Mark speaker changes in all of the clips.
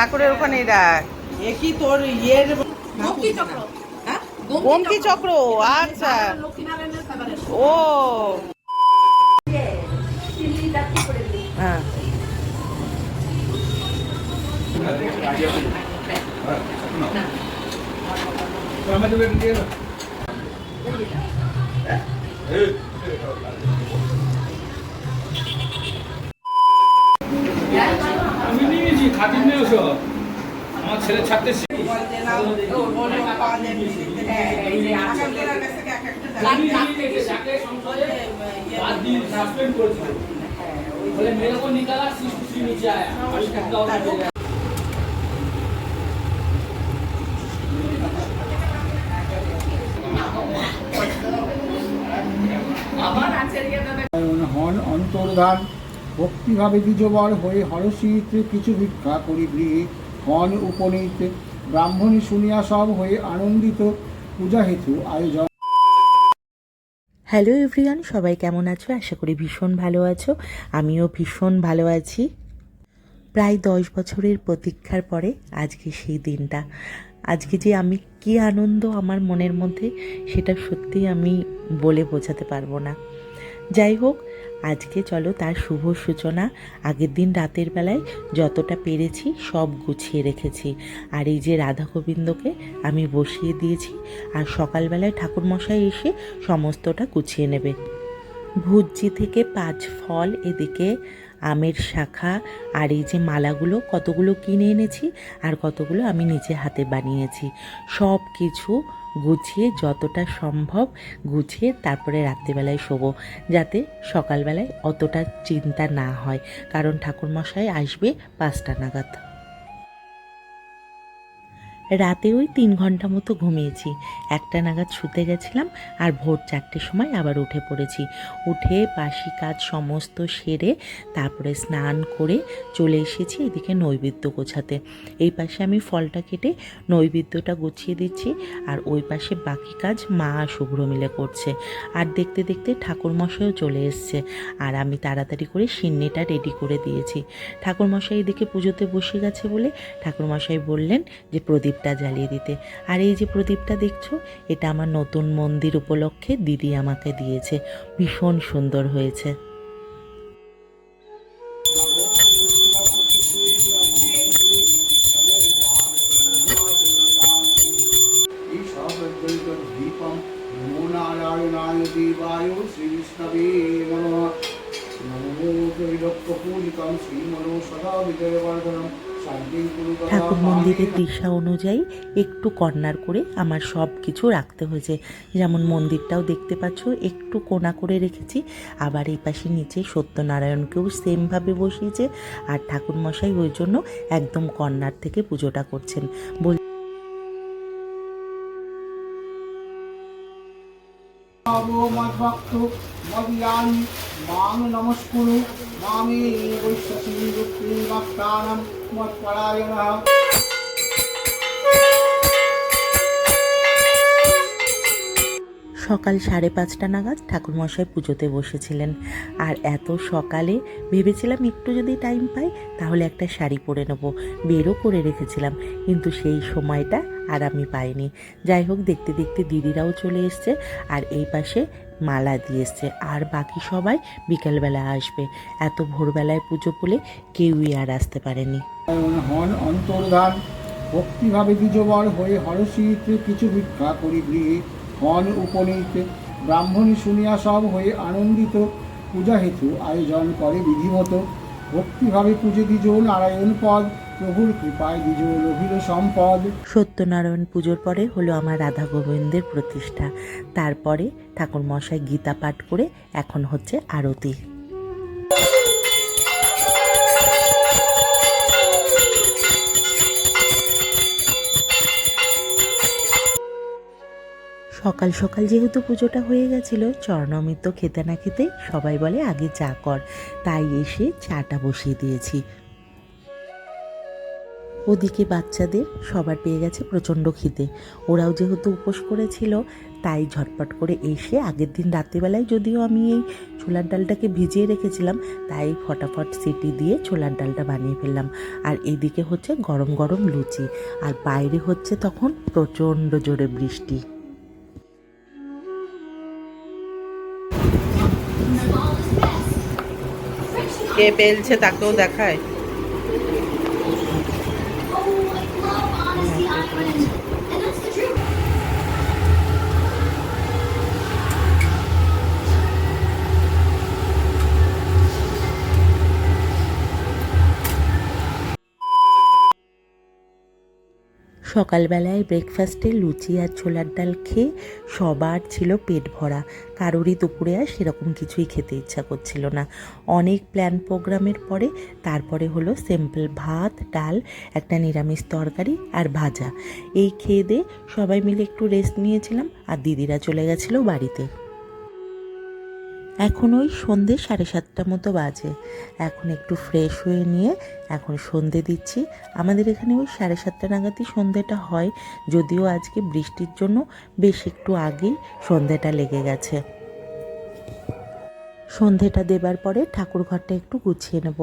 Speaker 1: ঠাকুরের ওখানেই রাখ
Speaker 2: এ কি তোর ইয়ের
Speaker 3: গোমতী চক্র। হ্যাঁ?
Speaker 1: গোমতি চক্র। আচ্ছা। ও। হ্যাঁ।
Speaker 4: আমি বলছো? আমার ছেলে ছাড়তে
Speaker 5: আমার ভক্তিভাবে দ্বিজবর হয়ে হরষিত কিছু ভিক্ষা করি গৃহে। হন উপনীত, ব্রাহ্মণী শুনিয়া সব হয়ে আনন্দিত, পূজা হেতু আয়োজন।
Speaker 6: হ্যালো এভরিওয়ান, সবাই কেমন আছো? আশা করি ভীষণ ভালো আছো। আমিও ভীষণ ভালো আছি। প্রায় দশ বছরের প্রতীক্ষার পরে আজকে সেই দিনটা। আজকে যে আমি কী আনন্দ আমার মনের মধ্যে, সেটা সত্যিই আমি বলে বোঝাতে পারব না। যাই হোক আজকে চলো তার শুভ সূচনা। আগের দিন রাতের বেলায় যতটা পেরেছি সব গুছিয়ে রেখেছি। আর এই যে রাধা গোবিন্দকে আমি বসিয়ে দিয়েছি, আর সকালবেলায় ঠাকুরমশাই এসে সমস্তটা গুছিয়ে নেবে। ভুজি থেকে পাঁচ ফল এদিকে আমের শাখা আর এই যে মালাগুলো, কতগুলো কিনে এনেছি আর কতগুলো আমি নিজে হাতে বানিয়েছি। সব কিছু গুছিয়ে যতটা সম্ভব গুছিয়ে তারপরে রাত্রিবেলায় শোবো, যাতে সকালবেলায় অতটা চিন্তা না হয়। কারণ ঠাকুরমশাই আসবে পাঁচটা নাগাদ। রাতে ওই তিন ঘণ্টা মতো ঘুমিয়েছি। একটা নাগাদ শুতে গেছিলাম আর ভোর চারটের সময় আবার উঠে পড়েছি। উঠে বাসি কাজ সমস্ত সেরে তারপরে স্নান করে চলে এসেছি এদিকে নৈবেদ্য গোছাতে। এই পাশে আমি ফলটা কেটে নৈবেদ্যটা গুছিয়ে দিচ্ছি আর ওই পাশে বাকি কাজ মা শুভ্র মিলে করছে। আর দেখতে দেখতে ঠাকুরমশাইও চলে এসছে আর আমি তাড়াতাড়ি করে সিন্নিটা রেডি করে দিয়েছি। ঠাকুরমশাই এদিকে পুজোতে বসে গেছে বলে ঠাকুরমশাই বললেন যে প্রদীপটা জ্বালিয়ে দিতে। আর এই যে প্রদীপটা দেখছ, এটা আমার নতুন মন্দির উপলক্ষে দিদি আমাকে দিয়েছে। ভীষণ সুন্দর হয়েছে।
Speaker 5: ঈশাপ্রজ্বলিত দীপম নমো।
Speaker 6: ঠাকুর মন্দিরের দিশা অনুযায়ী একটু কর্নার করে আমার সব কিছু রাখতে হয়েছে। যেমন মন্দিরটাও দেখতে পাচ্ছ, একটু কোনা করে রেখেছি। আবার এই পাশে নিচে সত্যনারায়ণকেও সেমভাবে বসিয়েছে আর ঠাকুরমশাই ওই জন্য একদম কর্নার থেকে পুজোটা করছেন। বল
Speaker 5: মদ্ভক্ত মাং নমস্কুরু মামে মৎপরায়ণঃ
Speaker 6: সকাল সাড়ে পাঁচটা নাগাদ ঠাকুরমশাই পুজোতে বসেছিলেন। আর এত সকালে ভেবেছিলাম একটু যদি টাইম পাই, তাহলে একটা শাড়ি পরে নেব। বেরও করে রেখেছিলাম, কিন্তু সেই সময়টা আর আমি পাইনি। যাই হোক, দেখতে দেখতে দিদিরাও চলে এসছে, আর এই পাশে মালা দিয়ে এসছে আর বাকি সবাই বিকালবেলা আসবে। এত ভোরবেলায় পুজো বলে কেউই আর আসতে পারেনি।
Speaker 5: হন অন্তর্ধান। ভক্তিভাবে দ্বিজবর হয়ে হরষিত কিছু ভিক্ষা করি গৃহে। হন উপনীত। ব্রাহ্মণী শুনিয়া সব হয়ে আনন্দিত। পূজা হেতু আয়োজন করে বিধিমতো। ভক্তিভাবে পুজো দ্বিজ নারায়ণ পদ। প্রভুর কৃপায় সম্পদ।
Speaker 6: সত্যনারায়ণ পুজোর পরে হলো আমার রাধা গোবিন্দের প্রতিষ্ঠা। তারপরে ঠাকুর মশাই গীতা পাঠ করে এখন হচ্ছে আরতি। সকাল সকাল যেহেতু পুজোটা হয়ে গেছিল চরণমিত্র খেতে না খেতে সবাই বলে, আগে চা কর। তাই এসে চাটা বসিয়ে দিয়েছি। ওদিকে বাচ্চাদের সবার পেয়ে গেছে প্রচণ্ড খিদে। ওরাও যেহেতু উপোস করেছিল, তাই ঝটপট করে এসে আগের দিন রাত্রিবেলায় যদিও আমি এই ছোলার ডালটাকে ভিজিয়ে রেখেছিলাম, তাই ফটাফট সিটি দিয়ে ছোলার ডালটা বানিয়ে ফেললাম। আর এদিকে হচ্ছে গরম গরম লুচি, আর বাইরে হচ্ছে তখন প্রচণ্ড জোরে বৃষ্টি।
Speaker 1: কে পেলছে তাকেও দেখায়?
Speaker 6: সকালবেলায় ব্রেকফাস্টে লুচি আর ছোলার ডাল খেয়ে সবার ছিল পেট ভরা। কারোরই দুপুরে আর সেরকম কিছুই খেতে ইচ্ছা করছিল না। অনেক প্ল্যান প্রোগ্রামের পরে তারপরে হলো সিম্পল ভাত, ডাল, একটা নিরামিষ তরকারি আর ভাজা। এই খেয়ে দিয়ে সবাই মিলে একটু রেস্ট নিয়েছিলাম আর দিদিরা চলে গেছিল বাড়িতে। এখন ওই সন্ধে সাড়ে সাতটা মতো বাজে। এখন একটু ফ্রেশ হয়ে নিয়ে এখন সন্ধে দিচ্ছি। আমাদের এখানে ওই সাড়ে সাতটা নাগাদই সন্ধেটা হয়, যদিও আজকে বৃষ্টির জন্য বেশ একটু আগেই সন্ধেটা লেগে গেছে। সন্ধেটা দেবার পরে ঠাকুর ঘরটা একটু গুছিয়ে নেব।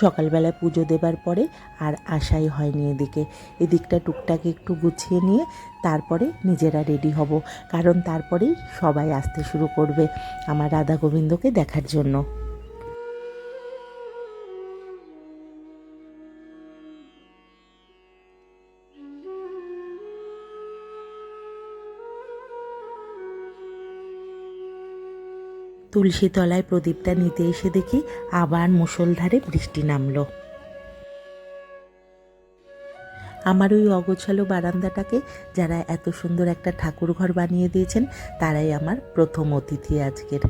Speaker 6: সকালবেলায় পুজো দেবার পরে আর আশাই হয়নি এদিকে। এদিকটা টুকটাকে একটু গুছিয়ে নিয়ে তারপরে নিজেরা রেডি হব, কারণ তারপরেই সবাই আসতে শুরু করবে আমার রাধা গোবিন্দকে দেখার জন্য। তুলসী তলায় প্রদীপটা নিতে এসে দেখি আবার মুষলধারে বৃষ্টি নামলো। আমার ওই অগোছালো বারান্দাটাকে যারা এত সুন্দর একটা ঠাকুর ঘর বানিয়ে দিয়েছেন, তারাই আমার প্রথম অতিথি আজকের।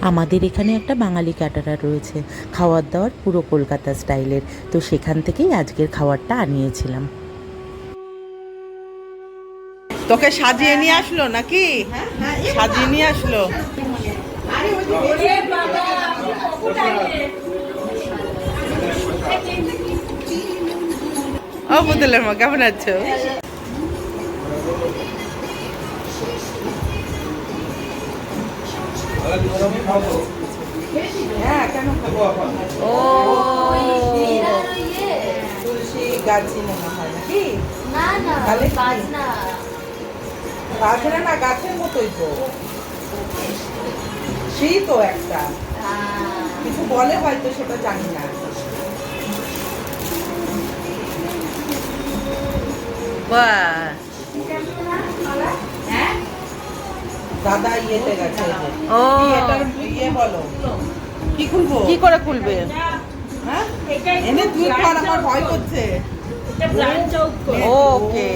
Speaker 6: আমাদের এখানে একটা বাঙালি ক্যাটারার রয়েছে, খাওয়ার দাওয়ার পুরো কলকাতা স্টাইলের। তো সেখান থেকেই আজকের খাবারটা আনিয়েছিলাম।
Speaker 1: তোকে সাজিয়ে নিয়ে আসলো নাকি? সাজিয়ে নিয়ে আসলো? ও পুতুলের মা কেমন আছো? হ্যাঁ গাছি হয় নাকি?
Speaker 2: না না
Speaker 1: কি?
Speaker 2: না
Speaker 1: গাছের না গাছের মতোই তো। সেই তো একটা। কিছু বলে হয়তো সেটা জানি না। দাদা ইয়েতে গেছে
Speaker 7: ও।
Speaker 1: ইয়ে বলো। কি খুলবো?
Speaker 7: কি করে খুলবে?
Speaker 1: হ্যাঁ? এনে তুই আমার ভয় করছে।
Speaker 7: ওকে।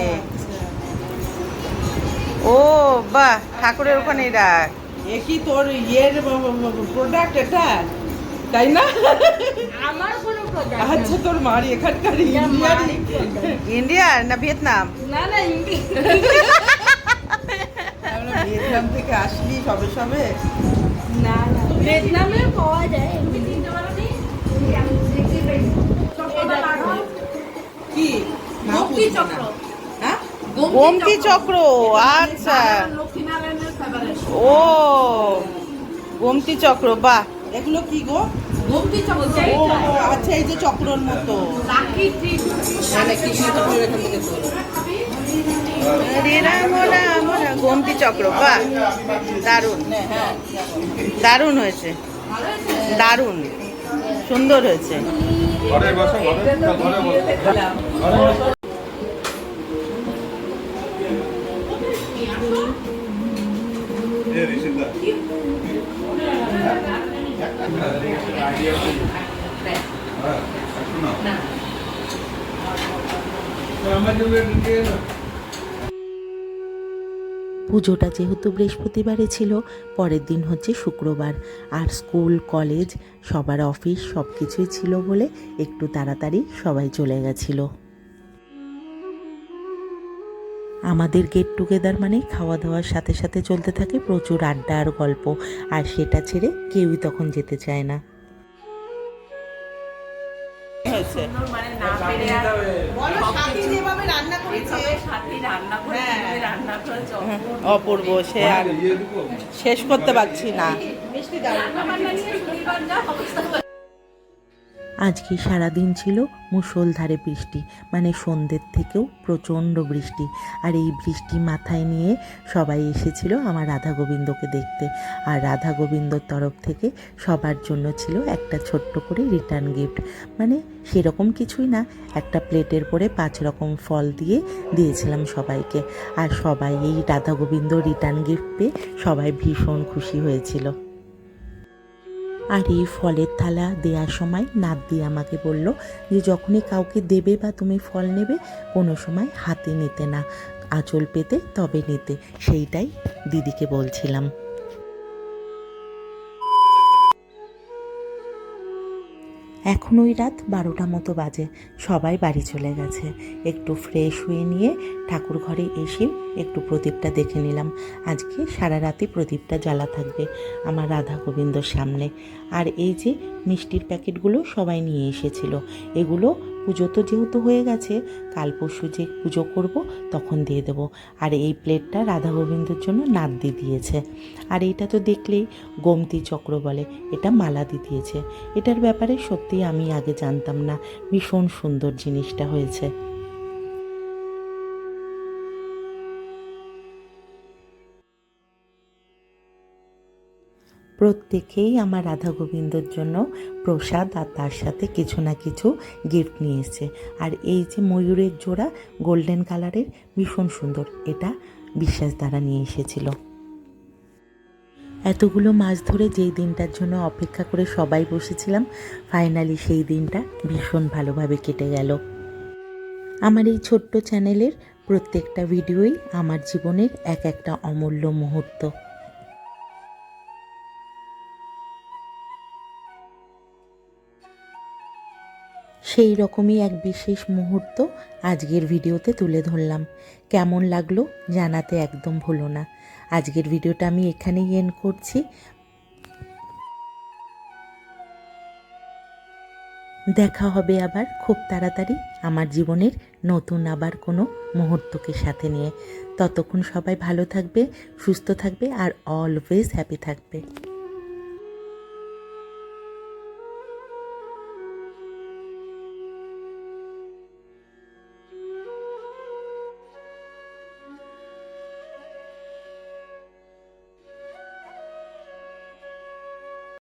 Speaker 7: ও বাহ ঠাকুরের ওখানেই রাখ
Speaker 1: এ কি তোর ইয়ের প্রোডাক্ট এটা তাই না?
Speaker 2: আমার কোনো প্রোডাক্ট
Speaker 1: আচ্ছা তোর মারি এখানকার
Speaker 7: ইন্ডিয়ার না ভিয়েতনাম
Speaker 2: না না
Speaker 1: আমরা ভিয়েতনাম থেকে আসলি সবে সবে?
Speaker 2: না না। ভিয়েতনামে পাওয়া যায় এমনি
Speaker 1: কি?
Speaker 3: গোমতী চক্র।
Speaker 7: গোমতি চক্র আচ্ছা। ও গোমতি চক্র বাহ।
Speaker 1: এগুলো কি গো?
Speaker 3: গোমতী চক্র
Speaker 1: ও আচ্ছা এই যে চক্রর মতো। মানে
Speaker 7: গোমতি চক্র বাহ। দারুণ।
Speaker 1: হ্যাঁ
Speaker 7: দারুণ হয়েছে। দারুণ। সুন্দর হয়েছে।
Speaker 6: পুজোটা যেহেতু বৃহস্পতিবারে ছিল, পরের দিন হচ্ছে শুক্রবার। আর স্কুল, কলেজ, সবার অফিস সব কিছুই ছিল বলে একটু তাড়াতাড়ি সবাই চলে গেছিল। আমাদের গেট টুগেদার মানে খাওয়া দাওয়ার সাথে সাথে চলতে থাকে প্রচুর আড্ডা আর গল্প। আর সেটা ছেড়ে কেউই তখন যেতে চায় না।
Speaker 1: হয়েছে
Speaker 3: না পেরে আর
Speaker 1: বলো স্বামী যেভাবে রান্না করে
Speaker 3: এইসবে সাথী রান্না করে। তুমি রান্না করেছ
Speaker 7: অপূর্ব সে আর শেষ করতে পারছি না।
Speaker 6: আজকে সারাদিন ছিল মুষলধারে বৃষ্টি মানে সন্ধ্যের থেকেও প্রচণ্ড বৃষ্টি। আর এই বৃষ্টি মাথায় নিয়ে সবাই এসেছিল আমার রাধা গোবিন্দকে দেখতে। আর রাধা গোবিন্দর তরফ থেকে সবার জন্য ছিল একটা ছোট্ট করে রিটার্ন গিফট মানে সেরকম কিছুই না, একটা প্লেটের পরে পাঁচ রকম ফল দিয়ে দিয়েছিলাম সবাইকে। আর সবাই এই রাধা গোবিন্দ রিটার্ন গিফট পেয়ে সবাই ভীষণ খুশি হয়েছিল। আর এই ফলের থালা দেওয়ার সময় নাত দিয়ে আমাকে বলল যে যখনই কাউকে দেবে বা তুমি ফল নেবে, কোনো সময় হাতে নিতে না। আঁচল পেতে তবে নিতে। সেইটাই দিদিকে বলছিলাম। এখন ওই রাত বারোটা মতো বাজে। সবাই বাড়ি চলে গেছে। একটু ফ্রেশ হয়ে নিয়ে ঠাকুর ঘরে এসে একটু প্রদীপটা দেখে নিলাম। আজকে সারা রাতে প্রদীপটা জ্বালা থাকবে আমার রাধা গোবিন্দর সামনে। আর এই যে মিষ্টির প্যাকেটগুলো সবাই নিয়ে এসেছিল, এগুলো পুজো তো যেহেতু হয়ে গেছে, কাল পরশু যে পুজো করব তখন দিয়ে দেবো। আর এই প্লেটটা রাধা গোবিন্দর জন্য নাদ দিয়ে দিয়েছে। আর এটা তো দেখলেই গোমতি চক্র বলে, এটা মালা দিয়ে দিয়েছে। এটার ব্যাপারে সত্যিই আমি আগে জানতাম না, ভীষণ সুন্দর জিনিসটা হয়েছে। প্রত্যেকেই আমার রাধা গোবিন্দর জন্য প্রসাদ আর তার সাথে কিছু না কিছু গিফট নিয়ে এসছে আর এই যে ময়ূরের জোড়া গোল্ডেন কালারের ভীষণ সুন্দর। এটা বিশ্বাস দ্বারা নিয়ে এসেছিল। এতগুলো মাছ ধরে যেই দিনটার জন্য অপেক্ষা করে সবাই বসেছিলাম ফাইনালি সেই দিনটা ভীষণ ভালোভাবে কেটে গেল। আমার এই ছোট্ট চ্যানেলের প্রত্যেকটা ভিডিওই আমার জীবনের এক একটা অমূল্য মুহূর্ত। সেই রকমই এক বিশেষ মুহূর্ত আজকের ভিডিওতে তুলে ধরলাম। কেমন লাগল জানাতে একদম ভুলো না। আজকের ভিডিওটা আমি এখানেই এন্ড করছি। দেখা হবে আবার খুব তাড়াতাড়ি আমার জীবনের নতুন আবার কোনো মুহূর্তকে সাথে নিয়ে। ততক্ষণ সবাই ভালো থাকবে, সুস্থ থাকবে আর অলওয়েজ হ্যাপি থাকবে।